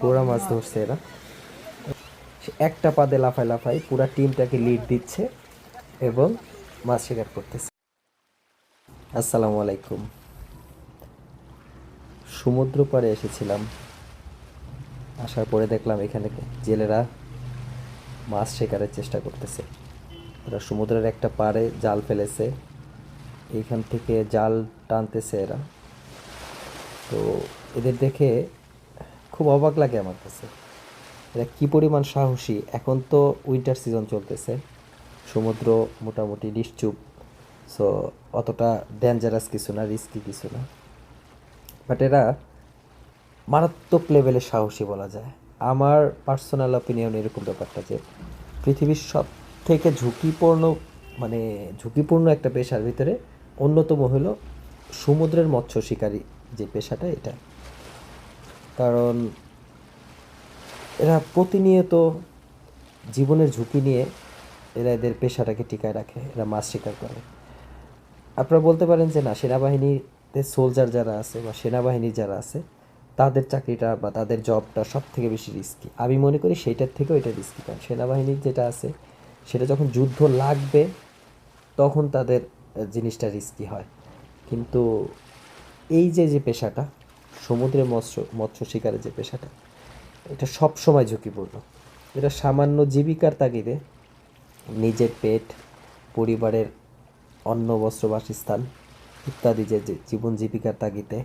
পুরা মাছ ধরছে এরা। একটা পাদে লাফায় লাফায় পুরা টিমটাকে লিড দিচ্ছে এবং মাছ শিকার করতেছে। আসসালামু আলাইকুম। সমুদ্র পাড়ে এসেছিলাম। আসার পরে দেখলাম এখানে জেলেরা মাছ শিকারের চেষ্টা করতেছে। ওরা সমুদ্রের একটা পাড়ে জাল ফেলেছে। এইখান থেকে জাল টানতেছে এরা। তো এদের দেখে খুব অবাক লাগে আমার কাছে। এরা কী পরিমাণ সাহসী? এখন তো উইন্টার সিজন চলতেছে। সমুদ্র মোটামুটি নিশ্চুপ। সো অতটা ডেঞ্জারাস কিছু না রিস্কি কিছু না। বাট এরা মারাত্মক লেভেলের সাহসী বলা যায়। আমার পার্সোনাল অপিনিয়ন এরকম ব্যাপারটা যে, পৃথিবীর সব থেকে ঝুঁকিপূর্ণ মানে ঝুঁকিপূর্ণ একটা পেশার ভিতরে অন্যতম হলো সমুদ্রের মৎস্য শিকারী যে পেশাটা এটা। কারণ এরা প্রতিনিয়ত জীবনের ঝুঁকি নিয়ে এরা এদের পেশাটাকে টিকায় রাখে, এরা মাছ শিকার করে। আপনারা বলতে পারেন যে না, সেনাবাহিনীতে সোলজার যারা আছে বা সেনাবাহিনীর যারা আছে, তাদের চাকরিটা বা তাদের জবটা সব থেকে বেশি রিস্কি আমি মনে করি সেইটার থেকেও এটা রিস্কি কারণ সেনাবাহিনীর যেটা আছে, সেটা যখন যুদ্ধ লাগবে, তখন তাদের জিনিসটা রিস্কি হয়। কিন্তু এই যে যে পেশাটা সমুদ্রে মৎস্য মৎস্য শিকারের যে পেশাটা, এটা সব সময় ঝুঁকিপূর্ণ। এটা সামান্য জীবিকার তাগিদে নিজের পেট, পরিবারের অন্ন, বস্ত্র, বাসস্থান ইত্যাদি যে জীবন জীবিকার তাগিদে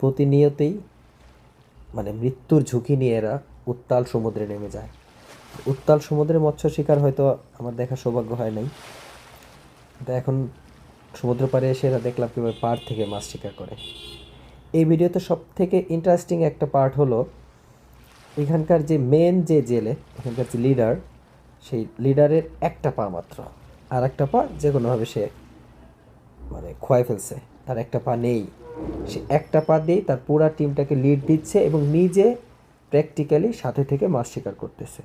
প্রতিনিয়তেই মানে মৃত্যুর ঝুঁকি নিয়ে এরা উত্তাল সমুদ্রে নেমে যায়। উত্তাল সমুদ্রে মৎস্য শিকার হয়তো আমার দেখা সৌভাগ্য হয় নাই। এখন সমুদ্র পাড়ে এসে এরা দেখলাম কীভাবে পাড় থেকে মাছ শিকার করে। এই ভিডিওতে সব থেকে ইন্টারেস্টিং একটা পার্ট হলো, এখানকার যে মেন যে জেলে, এখানকার যে লিডার সেই লিডারের একটা পা মাত্র। আর একটা পা যে কোনোভাবে সে মানে খোয়াই ফেলছে, তার একটা পা নেই। সে একটা পা দিয়েই তার পুরা টিমটাকে লিড দিচ্ছে এবং নিজে প্র্যাকটিক্যালি সাথে থেকে মাছ শিকার করতেছে।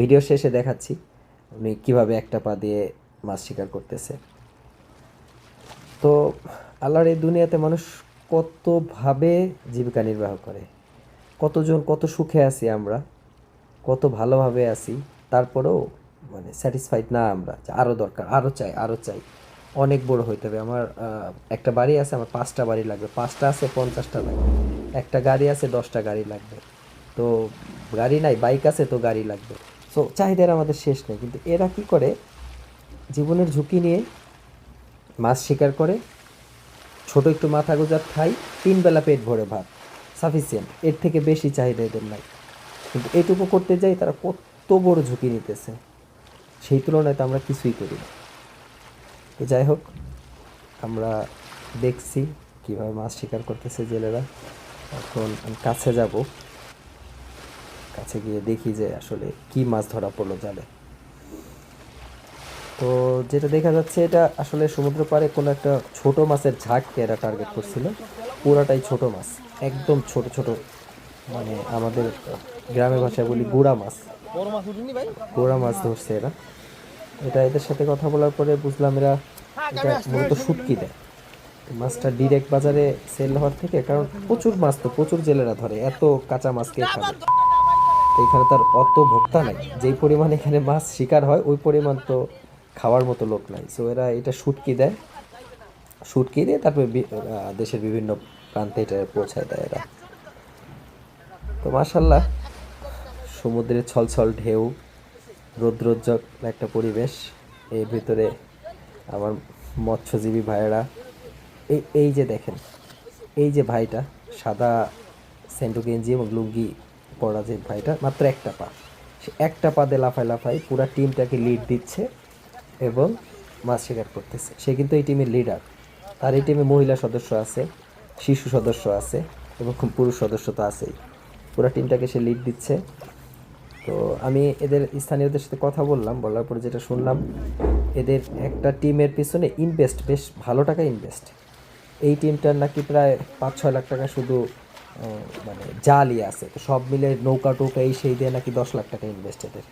ভিডিও শেষে দেখাচ্ছি, উনি কীভাবে একটা পা দিয়ে মাছ শিকার করতেছে। তো আল্লাহর এই দুনিয়াতে মানুষ কতভাবে জীবিকা নির্বাহ করে? কতজন, কত সুখে আছি আমরা? কত ভালোভাবে আছি? তারপরেও মানে স্যাটিসফাইড না আমরা আরও দরকার আরও চাই আরও চাই। অনেক বড় হইতে হবে। আমার একটা বাড়ি আছে, আমার পাঁচটা বাড়ি লাগবে। পাঁচটা আছে, পঞ্চাশটা লাগবে। একটা গাড়ি আছে, দশটা গাড়ি লাগবে। তো গাড়ি নাই, বাইক আছে, তো গাড়ি লাগবে। সো চাহিদার আমাদের শেষ নেই। কিন্তু এরা কি করে? জীবনের ঝুঁকি নিয়ে মাছ শিকার করে ছোট একটু মাথা গোজার খাই তিন বেলা পেট ভরে ভাত। সাফিসিয়েন্ট এর থেকে বেশি চাহিদা এদের নাই। কিন্তু এটুকু করতে যাই, তারা কত বড় ঝুঁকি নিতেছে। সেই তুলনায় তো আমরা কিছুই করি না। তো যাই হোক, আমরা দেখছি কীভাবে মাছ শিকার করতেছে জেলেরা। এখন আমি কাছে যাব। কাছে গিয়ে দেখি যে আসলে কি মাছ ধরা পড়ল জালে। তো যেটা দেখা যাচ্ছে এটা আসলে সমুদ্র পাড়ে কোনো একটা ছোট মাছের ঝাঁককে এরা টার্গেট করছিল। পুরাটাই ছোট মাছ একদম ছোট ছোট মানে আমাদের গ্রামের ভাষায় বলি গুড়া মাছ। গোড়া মাছ ধরছে এরা। এটা এদের সাথে কথা বলার পরে বুঝলাম এরা এটা মূলত শুটকি দেয়। মাছটা ডিরেক্ট বাজারে সেল হওয়ার থেকে কারণ প্রচুর মাছ তো প্রচুর জেলেরা ধরে এত কাঁচা মাছ কে খাবে? এখানে তার অত ভোক্তা নাই। যেই পরিমাণ এখানে মাছ শিকার হয় ওই পরিমাণ তো খাওয়ার মতো লোক নাই। সো এরা এটা শুটকি দেয়। শুটকি দিয়ে তারপরে দেশের বিভিন্ন প্রান্তে এটা পৌঁছায় দেয় এরা। তো মাশাল্লাহ সমুদ্রের ছলছল ঢেউ, রৌদ্রোজ্জ্বল একটা পরিবেশ। এর ভিতরে আমার মৎস্যজীবী ভাইয়েরা এই এই যে দেখেন, এই যে ভাইটা, সাদা সেন্টু গেঞ্জি এবং লুঙ্গি পরা যে ভাইটা, মাত্র একটা পা। সে একটা পা দিয়ে লাফায় লাফায় পুরা টিমটাকে লিড দিচ্ছে। এবং মাছ শিকার করতেছে। সে কিন্তু এই টিমের লিডার তার এই টিমে মহিলা সদস্য আছে, শিশু সদস্য আছে এবং পুরুষ সদস্য তো আছেই। পুরো টিমটাকে সে লিড দিচ্ছে। তো আমি এদের স্থানীয়দের সাথে কথা বললাম, বলার পরে যেটা শুনলাম, এদের একটা টিমের পিছনে ইনভেস্ট বেশ ভালো টাকা ইনভেস্ট এই টিমটার নাকি প্রায় পাঁচ ছয় লাখ টাকা শুধু মানে জালই আছে। তো সব মিলে নৌকা টৌকা এই সেই দিয়ে নাকি দশ লাখ টাকা ইনভেস্ট এদের।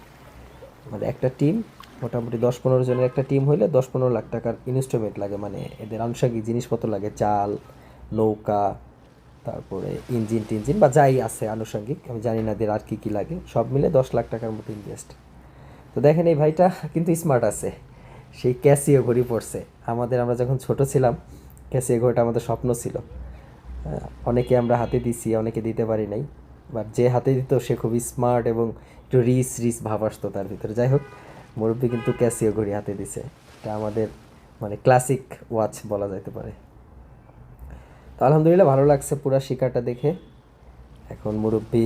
মানে একটা টিম মোটামুটি দশ পনেরো জনের একটা টিম হইলে দশ পনেরো লাখ টাকার ইনস্ট্রুমেন্ট লাগে। মানে এদের আনুষঙ্গিক জিনিসপত্র লাগে, চাল, নৌকা, তারপরে ইঞ্জিন টিঞ্জিন বা যাই আছে আনুষঙ্গিক, আমি জানি না এদের আর কী কী লাগে, সব মিলে দশ লাখ টাকার মতো ইনভেস্ট তো দেখেন এই ভাইটা কিন্তু স্মার্ট আছে, সেই ক্যাসিও ঘড়ি পড়ছে আমাদের আমরা যখন ছোট ছিলাম ক্যাসিও ঘড়িটা আমাদের স্বপ্ন ছিল। অনেকে আমরা হাতে দিছি, অনেকে দিতে পারি নাই বাট যে হাতে দিত সে খুবই স্মার্ট এবং একটু রিস রিস ভাব আসতো তার ভিতরে। যাই হোক মুরব্বী কিন্তু ক্যাসিও ঘড়ি হাতে দিছে। এটা আমাদের মানে ক্লাসিক ওয়াচ বলা যেতে পারে। তো আলহামদুলিল্লাহ ভালো লাগছে পুরো শিকারটা দেখে। এখন মুরব্বী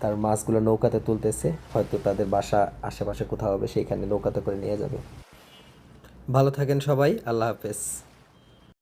তার মাছগুলো নৌকাতে তুলতেছে, হয়তো তাদের বাসা আশেপাশে কোথাও হবে, সেইখানে নৌকাতে করে নিয়ে যাবে। ভালো থাকেন সবাই, আল্লাহ হাফেজ।